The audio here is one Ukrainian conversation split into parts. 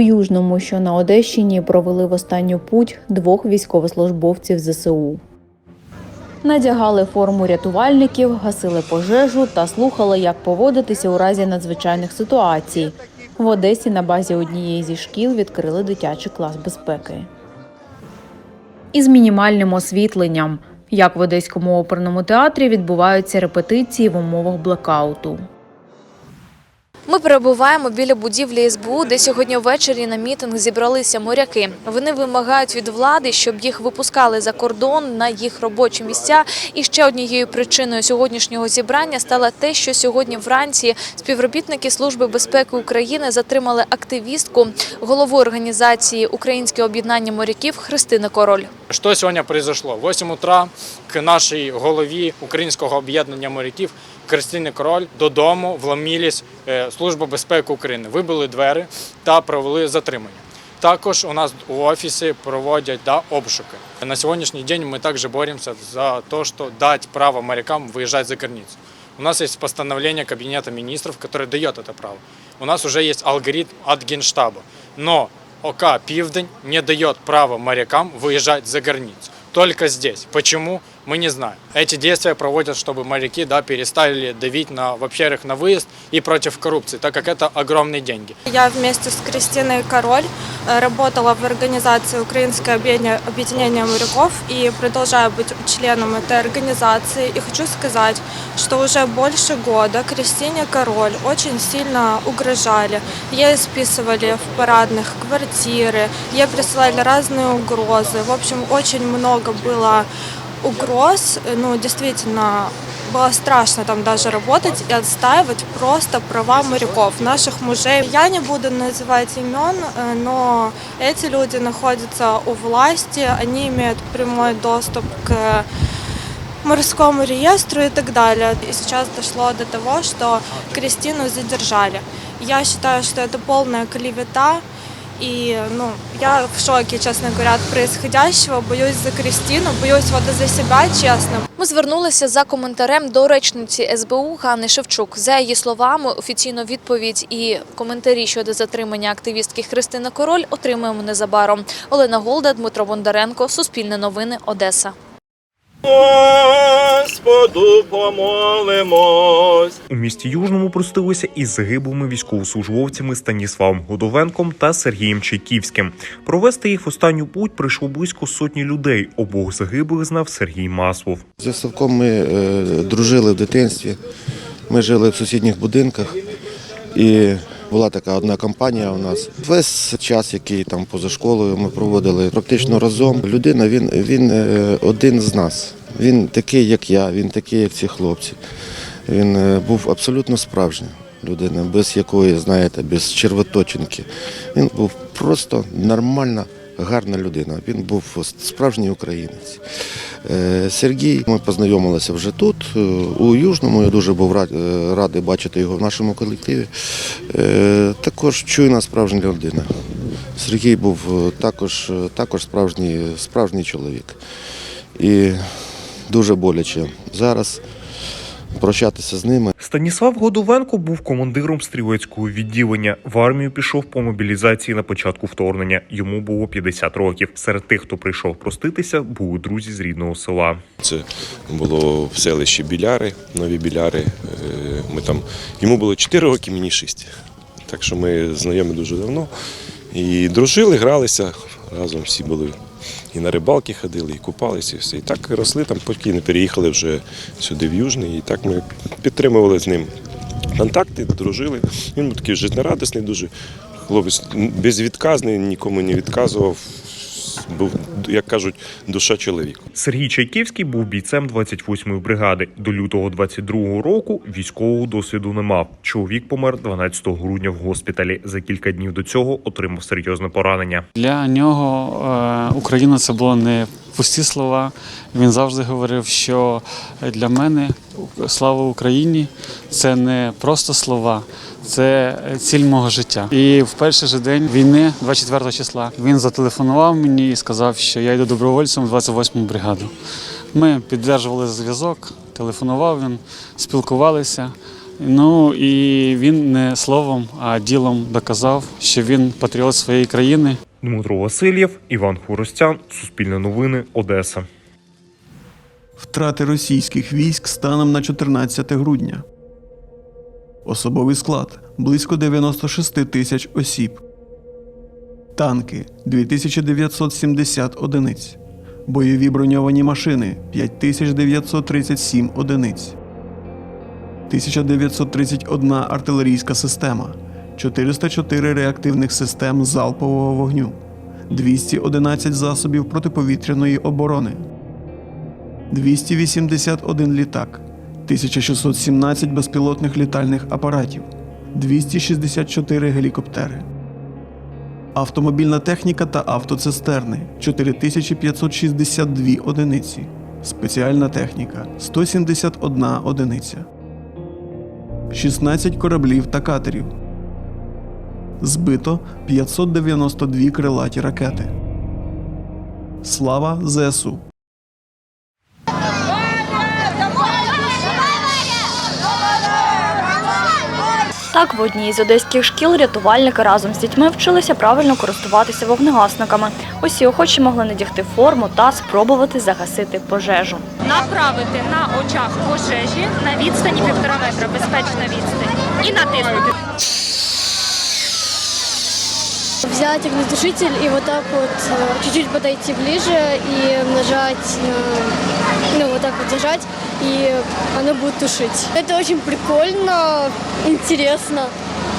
Южному, що на Одещині, провели в останню путь двох військовослужбовців ЗСУ. Надягали форму рятувальників, гасили пожежу та слухали, як поводитися у разі надзвичайних ситуацій. В Одесі на базі однієї зі шкіл відкрили дитячий клас безпеки. Із мінімальним освітленням. Як в Одеському оперному театрі відбуваються репетиції в умовах блекауту. Ми перебуваємо біля будівлі СБУ, де сьогодні ввечері на мітинг зібралися моряки. Вони вимагають від влади, щоб їх випускали за кордон на їх робочі місця. І ще однією причиною сьогоднішнього зібрання стало те, що сьогодні вранці співробітники Служби безпеки України затримали активістку, голову організації Українське об'єднання моряків Христину Король. Що сьогодні произошло? В 8 утра к нашій голові Українського об'єднання моряків Кристини Король додому вломились е, Служба безпеки України, вибили двері та провели затримання. Також у нас у офісі проводять да, обшуки. На сьогоднішній день ми також боремося за те, що дати право морякам виїжджати за границю. У нас есть постановление Кабинета министров, которое дает это право. У нас уже есть алгоритм от Генштаба. Но ОК «Пивдень» не дает права морякам выезжать за границу. Только здесь. Почему? Мы не знаем. Эти действия проводят, чтобы моряки да, перестали давить на, во-первых, на выезд и против коррупции, так как это огромные деньги. Я вместе с Кристиной Король э, работала в организации Украинское объединение моряков и продолжаю быть членом этой организации. И хочу сказать, что уже больше года Кристине Король очень сильно угрожали. Ей списывали в парадных квартиры, ей присылали разные угрозы. В общем, очень много было угроз. Ну, действительно, было страшно там даже работать и отстаивать просто права моряков, наших мужей. Я не буду называть имен, э, но эти люди находятся у власти, они имеют прямой доступ к морскому реестру и так далее. И сейчас дошло до того, что Кристину задержали. Я считаю, что это полная клевета. И ну, я в шоке, честно говоря, от происходящего. Боюсь за Кристину, боюсь вот за себя, честно. Ми звернулися за коментарем до речниці СБУ Ганни Шевчук. За її словами, офіційну відповідь і коментарі щодо затримання активістки Христини Король отримаємо незабаром. Олена Голда, Дмитро Бондаренко, Суспільне новини, Одеса. Господу помолимось. У місті Южному простилися із загиблими військовослужбовцями Станіславом Годовенком та Сергієм Чайківським. Провести їх в останню путь прийшло близько сотні людей. Обох загиблих знав Сергій Маслов. З Савком ми е, дружили в дитинстві. Ми жили в сусідніх будинках. І була така одна компанія у нас. Весь час, який там поза школою ми проводили практично разом. Людина він, він е, один з нас. Він такий, як я, він такий, як ці хлопці. Він е, був абсолютно справжній людина, без якої, знаєте, без червоточинки. Він був просто нормальна, гарна людина. Він був справжній українець. Е, Сергій, ми познайомилися вже тут, е, у Южному. Я дуже був е, радий бачити його в нашому колективі. Також чуйна справжня людина. Сергій був також, також справжній, справжній чоловік. І дуже боляче зараз прощатися з ними. Станіслав Годовенко був командиром стрілецького відділення. В армію пішов по мобілізації на початку вторгнення. Йому було 50 років. Серед тих, хто прийшов проститися, були друзі з рідного села. Це було в селищі Біляри, нові Біляри. Е, Ми там, йому було 4 роки, мені 6. Так що ми знайомі дуже давно. І дружили, гралися, разом всі були. І на рибалки ходили, і купалися, і все. І так росли там, поки не переїхали вже сюди в Южний. І так ми підтримували з ним контакти, дружили. Він був такий життєрадісний, дуже хлопець безвідказний, нікому не відказував. Був, як кажуть, душа чоловіка. Сергій Чайківський був бійцем 28-ї бригади. До лютого 22-го року військового досвіду не мав. Чоловік помер 12 грудня в госпіталі. За кілька днів до цього отримав серйозне поранення. Для нього е, Україна це було не пусті слова. Він завжди говорив, що для мене слава Україні це не просто слова, це ціль мого життя. І в перший же день війни, 24 числа, він зателефонував мені і сказав, що я йду добровольцем в 28-му бригаду. Ми підтримували зв'язок, телефонував він, спілкувалися. Ну і він не словом, а ділом доказав, що він патріот своєї країни. Дмитро Васильєв, Іван Хворостян, Суспільне новини, Одеса. Втрати російських військ станом на 14 грудня. Особовий склад близько 96 тисяч осіб. Танки 2970 одиниць. Бойові броньовані машини 5937 одиниць. 1931 артилерійська система, 404 реактивних систем залпового вогню, 211 засобів протиповітряної оборони. 281 літак, 1617 безпілотних літальних апаратів, 264 гелікоптери. Автомобільна техніка та автоцистерни 4562 одиниці. Спеціальна техніка 171 одиниця. 16 кораблів та катерів. Збито 592 крилаті ракети. Слава ЗСУ! Так, в одній з одеських шкіл рятувальники разом з дітьми вчилися правильно користуватися вогнегасниками. Усі охочі могли надягти форму та спробувати загасити пожежу. направити на очах пожежі на відстані півтора метра, безпечна відстань, і натиснути. Взять огнетушитель и вот так вот э, чуть-чуть подойти ближе и нажать, на- так вот зажать, и оно будет тушить. Это очень прикольно, интересно.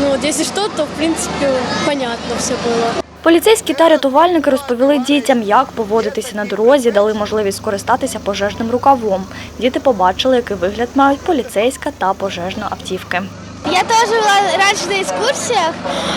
Ну вот если что, то в принципе понятно все было. Поліцейські та рятувальники розповіли дітям, як поводитися на дорозі, дали можливість скористатися пожежним рукавом. Діти побачили, який вигляд мають поліцейська та пожежна автівки. Я тоже была раньше на экскурсиях,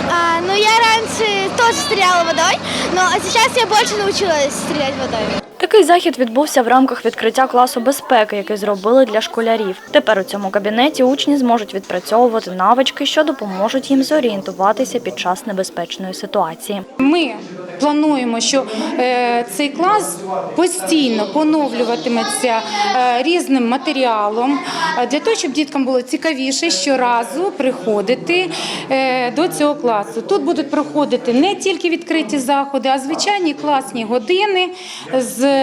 а, но я раньше тоже стреляла водой, но а сейчас я больше научилась стрелять водой. Такий захід відбувся в рамках відкриття класу безпеки, який зробили для школярів. Тепер у цьому кабінеті учні зможуть відпрацьовувати навички, що допоможуть їм зорієнтуватися під час небезпечної ситуації. Ми плануємо, що е, цей клас постійно поновлюватиметься е, різним матеріалом е, для того, щоб діткам було цікавіше щоразу приходити до цього класу. Тут будуть проходити не тільки відкриті заходи, а звичайні класні години з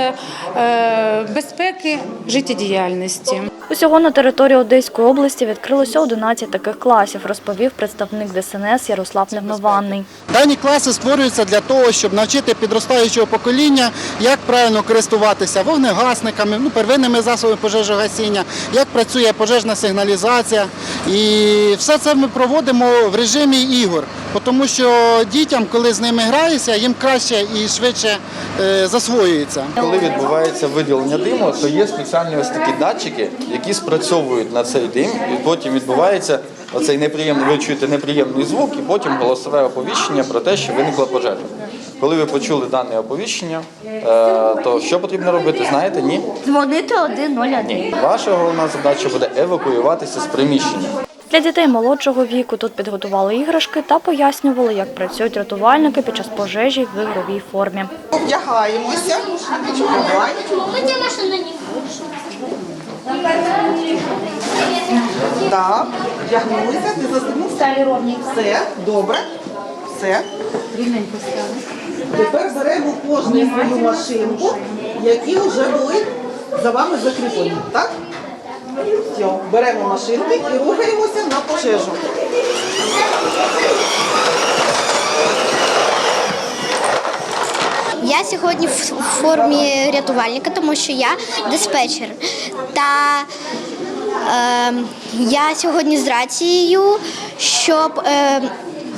безпеки життєдіяльності. Усього на території Одеської області відкрилося 11 таких класів, розповів представник ДСНС Ярослав Невмиванний. Дані класи створюються для того, щоб навчити підростаючого покоління, як правильно користуватися вогнегасниками, ну, первинними засобами пожежогасіння, як працює пожежна сигналізація. І все це ми проводимо в режимі ігор, тому що дітям, коли з ними граєшся, їм краще і швидше е, засвоюється. Коли відбувається виділення диму, то є спеціальні ось такі датчики, які спрацьовують на цей дим, і потім відбувається оцей неприємний, ви чуєте неприємний звук, і потім голосове оповіщення про те, що виникла пожежа. Коли ви почули дане оповіщення, е, то що потрібно робити, знаєте? Ні? Дзвонити 101. Ні. Ваша головна задача буде евакуюватися з приміщення. Для дітей молодшого віку тут підготували іграшки та пояснювали, як працюють рятувальники під час пожежі в ігровій формі. Вдягаємося. Вдягнулися, ти застегнув. Все, добре. Все. Тепер беремо кожну свою машинку, які вже були за вами закріплені. Так? Все, беремо машинки і рухаємося на пожежу. Я сьогодні в формі рятувальника, тому що я диспетчер. Та е, я сьогодні з рацією, щоб е,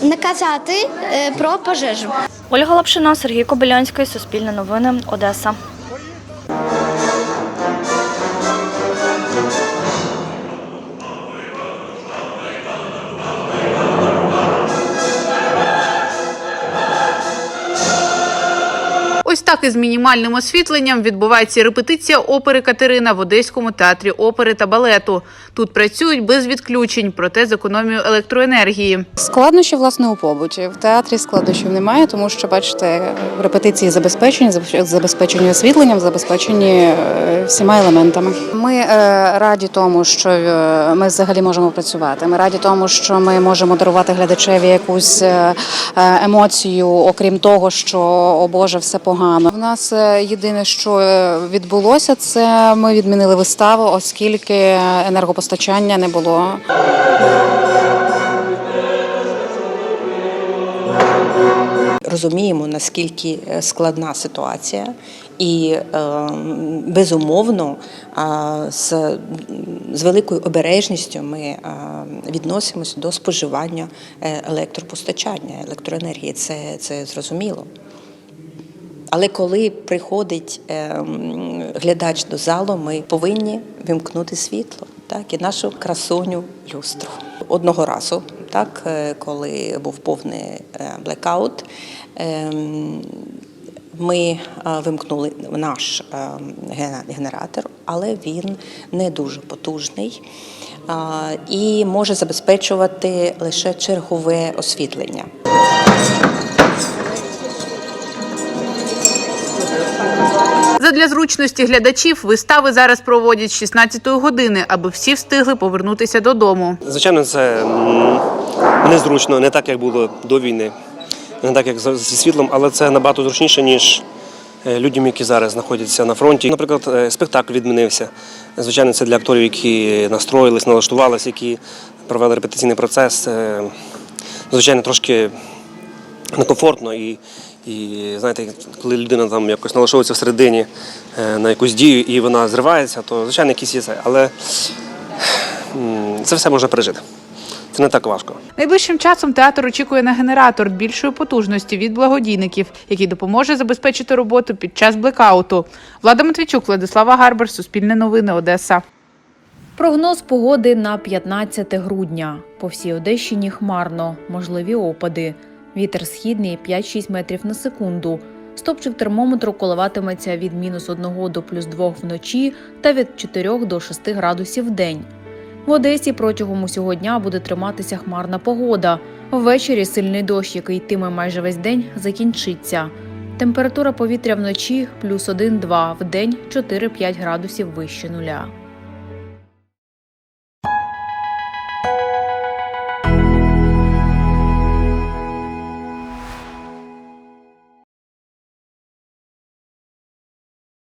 наказати е, про пожежу. Ольга Лапшина, Сергій Кобилянський, Суспільне новини, Одеса. Так Так із мінімальним освітленням відбувається репетиція опери Катерина в Одеському театрі опери та балету. Тут працюють без відключень, проте з економією електроенергії. Складнощі власне у побуті. В театрі складнощів немає, тому що бачите, репетиції забезпечені, забезпечені освітленням, забезпечені е, всіма елементами. Ми е, раді тому, що е, ми взагалі можемо працювати. Ми раді тому, що ми можемо дарувати глядачеві якусь емоцію, окрім того, що о Боже, все погано. В нас е, єдине, що е, відбулося, це ми відмінили виставу, оскільки енергопостачання не було. розуміємо, наскільки е, складна ситуація, і безумовно з, з великою обережністю ми відносимося до споживання електропостачання, електроенергії. Це, це зрозуміло. Але коли приходить е, глядач до залу, ми повинні вимкнути світло, так і нашу красуню люстру. Одного разу, так, е, коли був повний е, блекаут, е, ми е, вимкнули наш генератор, але він не дуже потужний і може забезпечувати лише чергове освітлення. Задля зручності глядачів вистави зараз проводять з 16 години, аби всі встигли повернутися додому. Звичайно, це незручно, не так, як було до війни, не так, як зі світлом, але це набагато зручніше, ніж е, людям, які зараз знаходяться на фронті. Наприклад, е, спектакль відмінився. Звичайно, це для акторів, які настроїлись, налаштувалися, які провели репетиційний процес. Е, Звичайно, трошки некомфортно і. І знаєте, коли людина там якось налаштовується всередині е, на якусь дію і вона зривається, то звичайно якісь є це. Але це все можна пережити. Це не так важко. Найближчим часом театр очікує на генератор більшої потужності від благодійників, який допоможе забезпечити роботу під час блекауту. Влада Матвійчук, Владислава Гарбар, Суспільне новини, Одеса. Прогноз погоди на 15 грудня. По всій Одещині хмарно, можливі опади. Вітер східний 5-6 метрів на секунду. Стопчик термометру коливатиметься від мінус 1 до плюс 2 вночі та від 4 до 6 градусів в день. В Одесі протягом усього дня буде триматися хмарна погода. Ввечері сильний дощ, який йтиме майже весь день, закінчиться. Температура повітря вночі плюс 1-2, в день 4-5 градусів вище нуля.